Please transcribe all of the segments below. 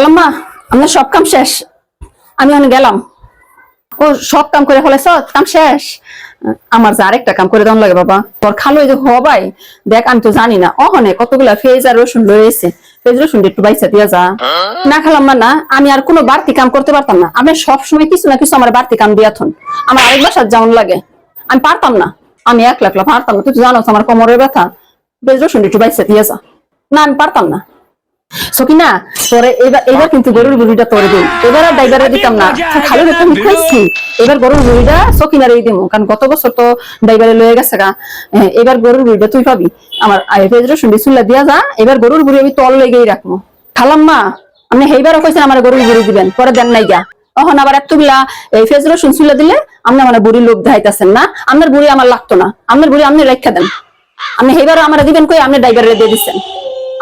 খালাম্মা আমার সব কাম শেষ। আমি ওখানে গেলাম। ও সব কাম করে ফেলেছ? কাম শেষ? আমার যে আরেকটা কাম করে দেওয়ান লাগে বাবা। তোর খালো যে হবাই দেখ, আমি তো জানি না। অহনে কতগুলা ফেজ আর রসুন যা। না আমি আর কোনো বাড়তি কাম করতে পারতাম না। সব সময় কিছু না কিছু আমার বাড়তি কাম আমার আরেক লাগে। আমি পারতাম না। আমি এক লাখ পারতাম না। তুই জানো আমার কোমরের ব্যথা। রসুন না, আমি পারতাম না। সকিনা তোরে এবার এবার কিন্তু গরুর বুড়িটা তোরে দিন এবার আর ড্রাইভারে দিতাম না। খালি খাইছি। এবার গরুর বুড়িটা সকিনারে কারণ গত বছর তো ড্রাইভারে লয়ে গেছে গা। হ্যাঁ, এবার গরুর বুড়িটা তুই পাবি। আমার পেজরে শুনবি চুল্লা দিয়া যা এবার গরুর বুড়ি আমি তল লেগেই রাখব। খালাম মা আপনি সেইবারও কইছেন আমার গরুর বুড়ি দিবেন পরে দেন নাই গা। তখন আবার এতগুলা এই ফেজ রসুন চুল্লা দিলে আপনি আমার বুড়ি লোক দেখাইতেছেন না আপনার বুড়ি আমার লাগতো না আপনার বুড়ি আপনি রেখা দেন। আপনি সেইবারও আমার দিবেন কই আপনি ড্রাইভারে দিয়ে দিচ্ছেন।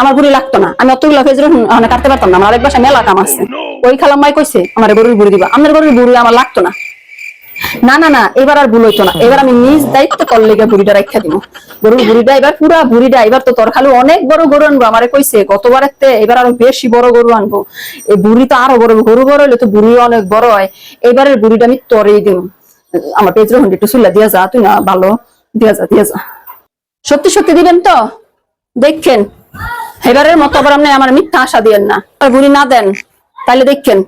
আমার বুড়ি লাগতো না। আমি অতগুলো ফেজ রসুন কাটতে পারতাম না। আমার আরেক বাসা মেলা কাম আছে। ওই খালাম্মাই কইছে আমার গরুর বুড়ি দিবা। আমার গরুর বুড়ি আমার লাগতো না। না না না এবার আর ভুল হইতো না। এবার আমি নিজ দায়িত্ব কল লেগে বুড়িটা রাখা দিব গরুর বুড়িটা এবার পুরা বুড়িটা। এবার তো তোর খালি অনেক বড় গরু আনব। আমারে কইছে গতবার এবার আরও বেশি বড় গরু আনব। এই বুড়ি তো আরও বড় গরু বড় হইলে তো বুড়ি অনেক বড় হয়। এবারের বুড়িটা আমি তরেই দিব। আমার পেজ রহন একটু চুল্লা দিয়া যা তুই না ভালো দিয়া যা দিয়া যা। সত্যি সত্যি দিবেন তো? দেখেন এবারের মতো আবার আপনি আমার মিথ্যা আশা দিয়েন না। আর বুড়ি না দেন তাহলে দেখেন,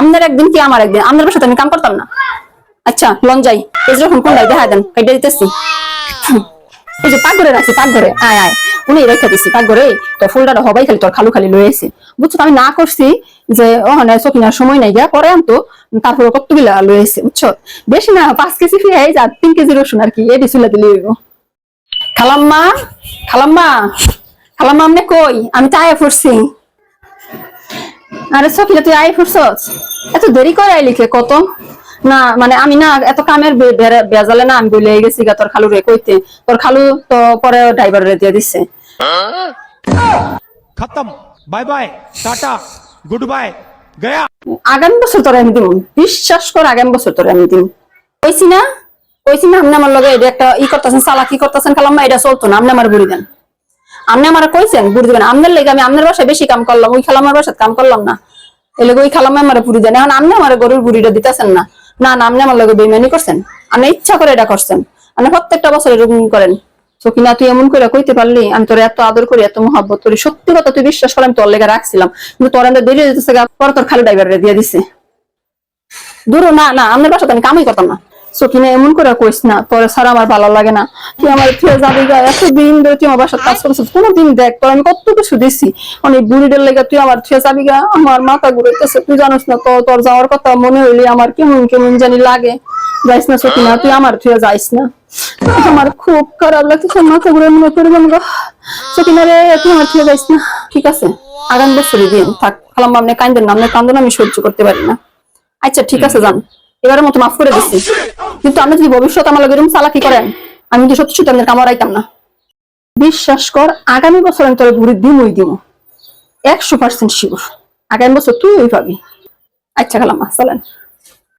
আপনার একদিন কি আমার একদিন? আপনার সাথে আমি কাম করতাম না। আচ্ছা লন যাই। এই যখন কোনটাই দেখা দেন, কেটে দিতেছি। এই যে পাক পাকঘরে রাখছি, পাকঘরে। আয় আয়। উনি রেখে দিছি পাকঘরে। তো ফুলটা হবাই খালি, তোর খালু খালি লয়েছে বুঝছ আমি না করছি যে ওখানে চকিনার সময় নাই গিয়া, পরে আনতো, তারপরে কতগুলা লয়েছে বুঝছ? বেশি না, পাঁচ কেজি ফি এই যা, তিন কেজি রসুন আর কি এই বিশুলা দিলে খালাম্মা খালাম্মা। খালাম আমনে কই? আমি তো আয়া ফুরছি আরে সখিলা তুই আয়া ফুরছস এত দেরি করে আইলি কে? কত? না মানে আমি না এত কামের বেজালে না আমি বলে গেছি গা তোর খালু রে কইতে। তোর খালু তো পরে ড্রাইভার রে দিয়ে দিছে। খতম। Bye bye tata good bye গয়া। আগামী বছর আমি দিব বিশ্বাস কর আগামী বছর তোর আমি দিব কইছি না? কইছি না আমি আমার লগে এটা একটা ই করতেছেন চালাকি করতেছেন খালাম্মা এটা চলতো না আমি আমার ঘুরি দেন। আপনি আমার কইছেন, বুড়ি দিবেন আপনার লেগে আমি আপনার বাসায় বেশি কাম করলাম, ওই খালাম্মার বাসায় কাম করলাম না। এই লেগে ওই খালাম্মা আমার বুড়ি দেন। এখন আপনি আমার গরুর বুড়িটা দিতেছেন না। না না আপনি আমার লগে বেইমানি করছেন। আপনি ইচ্ছা করে এটা করছেন। আপনি প্রত্যেকটা বছর এরকম করেন। সকিনা তুই এমন করে কইতে পারলি? আমি তোর এত আদর করি, এত মহাব্বত করি। সত্যি কথা তুই বিশ্বাস করে, আমি তোর লেগে রাখছিলাম। কিন্তু তোর আমাদের দেরি যেতেছে পরে তোর খালি ড্রাইভারে দিয়ে দিছে। দূর না না আমার বাসাতে আমি কামই করতাম না। এমন করে কইস না আমার ভালো লাগে না। তুই আমার ফিরে যাবি গা, এত দিন ধরে তুই আমার বাসার কাজ করছিস কোনো দিন দেখ আমি কত কিছু দিছি। অনেক বুড়িদের লেগে তুই আমার ফিরে যাবি গা, আমার মাথা ঘুরেতেছে তুই জানিস না তো, তোর যাওয়ার কথা মনে হইলে আমার কেমন কেমন জানি লাগে। যাইস না তুই আমার ফিরে যাইস না। আমার খুব খারাপ লাগতেছে, মাথা ঘুরে মনে করে গা। সকিনা রে, তুই আমার ফিরে যাইস না। ঠিক আছে, আগামী বছরই দিন থাক আপনি কান্দেন না আপনার কান্দন আমি সহ্য করতে পারি না। আচ্ছা ঠিক আছে, যান। এবারের মতো মাফ করে দিচ্ছি কিন্তু আপনি যদি ভবিষ্যৎ আমার এরকম চালাকি করেন? আমি কিন্তু সত্যি সত্যি আপনার কামড় আইতাম না। বিশ্বাস কর, আগামী বছর আমি তোর ঘুরে ওই দিম একশো পার্সেন্ট শিওর আগামী বছর তুই ওই পাবি। আচ্ছা খালাম চলেন।